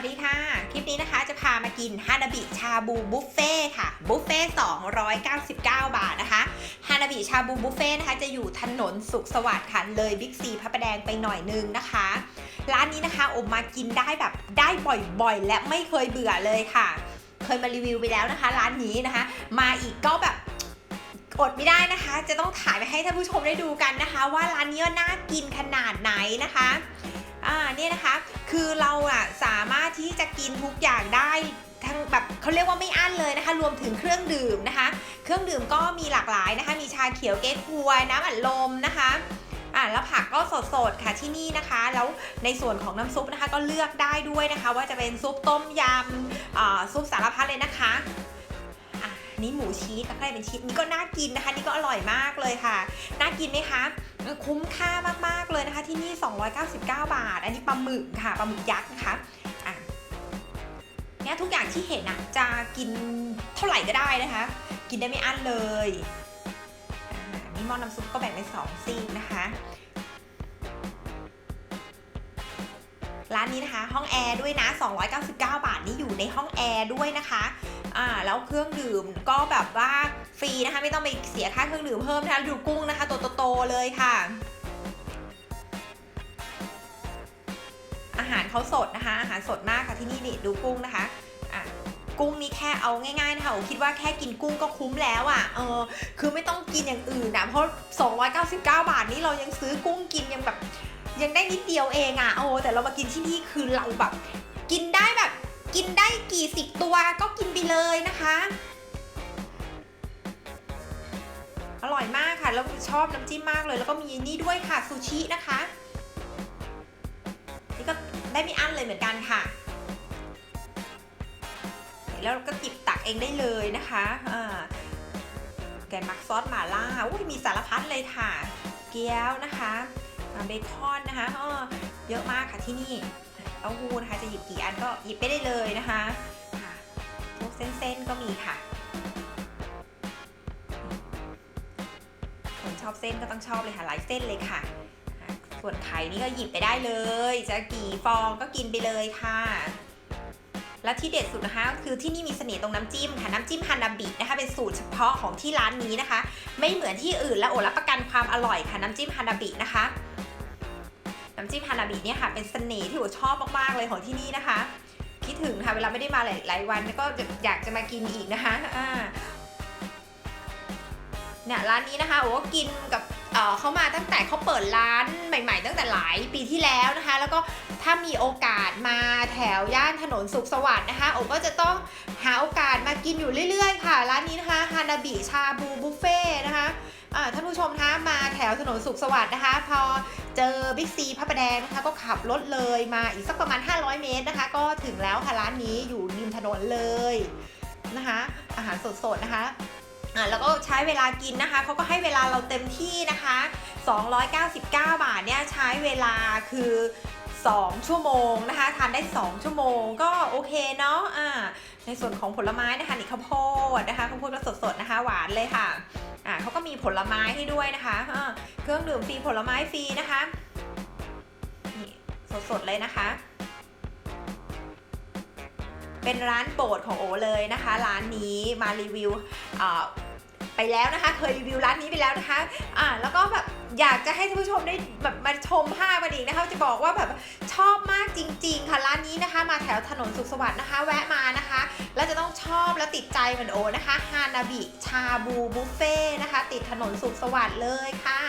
วัสดีค่ะ คลิปนี้นะคะจะพามากินฮานาบิชาบูบุฟเฟ่ค่ะบุฟเฟ่299 บาทนะคะฮานาบิชาบูบุฟเฟ่นะคะจะอยู่ถนนสุขสวัสดิ์ค่ะเลยบิ๊กซีพระประแดงไปหน่อยนึงนะคะ ร้านนี้นะคะอมมากินได้แบบได้บ่อยๆ และไม่เคยเบื่อเลยค่ะ เคยมารีวิวไปแล้วนะคะ ร้านนี้นะคะ มาอีกก็แบบอดไม่ได้นะคะ จะต้องถ่ายไปให้ท่านผู้ชมได้ดูกันนะคะ ว่าร้านนี้น่ากินขนาดไหนนะคะ อ่าเนี่ยนะคะ คือเราอะสามารถที่จะกินทุกอย่างได้ทั้งแบบเขาเรียกว่าไม่อั้นเลยนะคะ รวมถึงเครื่องดื่มนะคะ เครื่องดื่มก็มีหลากหลายนะคะ มีชาเขียวเก๊กฮวยน้ำอัดลมนะคะอ่าแล้วผักก็สดๆค่ะที่นี่นะคะ แล้วในส่วนของน้ำซุปนะคะก็เลือกได้ด้วยนะคะ ว่าจะเป็นซุปต้มยำอ่าซุปสารพัดเลยนะคะอะนี่หมูชีสนะคะเป็นชีสนี่ก็น่ากินนะคะ นี่ก็อร่อยมากเลยค่ะ น่ากินไหมคะ คุ้มค่ามากๆเลยนะคะ ที่นี่ 299 บาท อันนี้ปลาหมึกค่ะปลาหมึกยักษ์นะคะอะเนี่ยทุกอย่างที่เห็นอะจะกินเท่าไหร่ก็ได้นะคะ กินได้ไม่อั้นเลยอ่านี่หม้อน้ำซุปก็แบ่งเป็นสองซีกนะคะร้านนี้นะคะ ห้องแอร์ด้วยนะ 299 บาทนี่อยู่ในห้องแอร์ด้วยนะคะอ่าแล้วเครื่องดื่มก็แบบว่า ฟรีนะคะ ไม่ต้องไปเสียค่าเครื่องดื่มเพิ่มนะคะดูกุ้งนะคะตัวโตๆเลยค่ะ อาหารเขาสดนะคะ อาหารสดมากค่ะที่นี่นี่ดูกุ้งนะคะกุ้งนี่แค่เอาง่ายๆนะคะผมคิดว่าแค่กินกุ้งก็คุ้มแล้วอะ เออ คือไม่ต้องกินอย่างอื่นนะเพราะ 299 บาทนี่เรายังซื้อกุ้งกินยังแบบ ยังได้นิดเดียวเองอะ่ะโอ้แต่เรามากินที่นี่คือเราแบบ กินได้แบบ กินได้กี่สิบตัวก็กินไปเลยนะคะ ร่อยมากค่ะ แล้วชอบน้ำจิ้มมากเลย แล้วก็มีนี่ด้วยค่ะซูชินะคะ นี่ก็ได้ไม่อั้นเลยเหมือนกันค่ะ แล้วเราก็จิบตักเองได้เลยนะคะอ่าแกงมักซอสหม่าล่าอุ้ยมีสารพัดเลยค่ะ เกี๊ยวนะคะเบคอนนะคะอ้อเยอะมากค่ะที่นี่เต้าหู้นะคะจะหยิบกี่อันก็หยิบไปได้เลยนะคะค่ะพวกเส้นๆก็มีค่ะ อบเส้นก็ต้องชอบเลยค่ะหลายเส้นเลยค่ะ ส่วนไข่นี่ก็หยิบไปได้เลย จะกี่ฟองก็กินไปเลยค่ะ และที่เด็ดสุดนะคะคือที่นี่มีเสน่ห์ตรงน้ำจิ้มค่ะน้ำจิ้มฮานาบินะคะเป็นสูตรเฉพาะของที่ร้านนี้นะคะ ไม่เหมือนที่อื่นและโอรับประกันความอร่อยค่ะน้ำจิ้มฮานาบินะคะน้ำจิ้มฮานาบิเนี่ยค่ะเป็นเสน่ห์ที่โอชอบมากๆเลยของที่นี่นะคะคิดถึงค่ะเวลาไม่ได้มาหลายๆวันก็อยากจะมากินอีกนะคะ เนี่ยร้านนี้นะคะโอ้ก็กินกับเเขามาตั้งแต่เขาเปิดร้านใหม่ ๆ ตั้งแต่หลายปีที่แล้วนะคะ แล้วก็ถ้ามีโอกาสมาแถวย่านถนนสุขสวัสดิ์นะคะโอ้ก็จะต้องหาโอกาสมากินอยู่เรื่อย ๆ ค่ะ ร้านนี้นะคะฮานาบิชาบูบุฟเฟ่นะคะอ่าท่านผู้ชมคะมาแถวถนนสุขสวัสดิ์นะคะ พอเจอบิ๊กซีพระประแดงนะคะก็ขับรถเลยมาอีกสักประมาณ 500 เมตรนะคะ ก็ถึงแล้วค่ะร้านนี้อยู่ริมถนนเลยนะคะ อาหารสดๆนะคะ อ่าแล้วก็ใช้เวลากินนะคะเขาก็ให้เวลาเราเต็มที่นะคะ 299 บาทเนี่ยใช้เวลาคือ 2 ชั่วโมงนะคะ ทานได้ 2 ชั่วโมงก็โอเคเนาะอ่าในส่วนของผลไม้นะคะนี่ข้าวโพดนะคะข้าวโพดก็สดๆนะคะ หวานเลยค่ะอ่าเขาก็มีผลไม้ให้ด้วยนะคะอ่าเครื่องดื่มฟรีผลไม้ฟรีนะคะนี่สดๆเลยนะคะ เป็นร้านโปรดของโอเลยนะคะ ร้านนี้มารีวิวไปแล้วนะคะ เคยรีวิวร้านนี้ไปแล้วนะคะอ่าแล้วก็แบบอยากจะให้ท่านผู้ชมได้แบบมาชมภาพกันอีกนะคะ จะบอกว่าแบบชอบมากจริง ๆ ค่ะร้านนี้นะคะ มาแถวถนนสุขสวัสดิ์นะคะ แวะมานะคะ แล้วจะต้องชอบและติดใจเหมือนโอนะคะฮานาบิชาบูบุฟเฟ่นะคะ ติดถนนสุขสวัสดิ์เลยค่ะ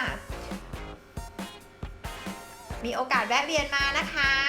มีโอกาสแวะเวียนมานะคะ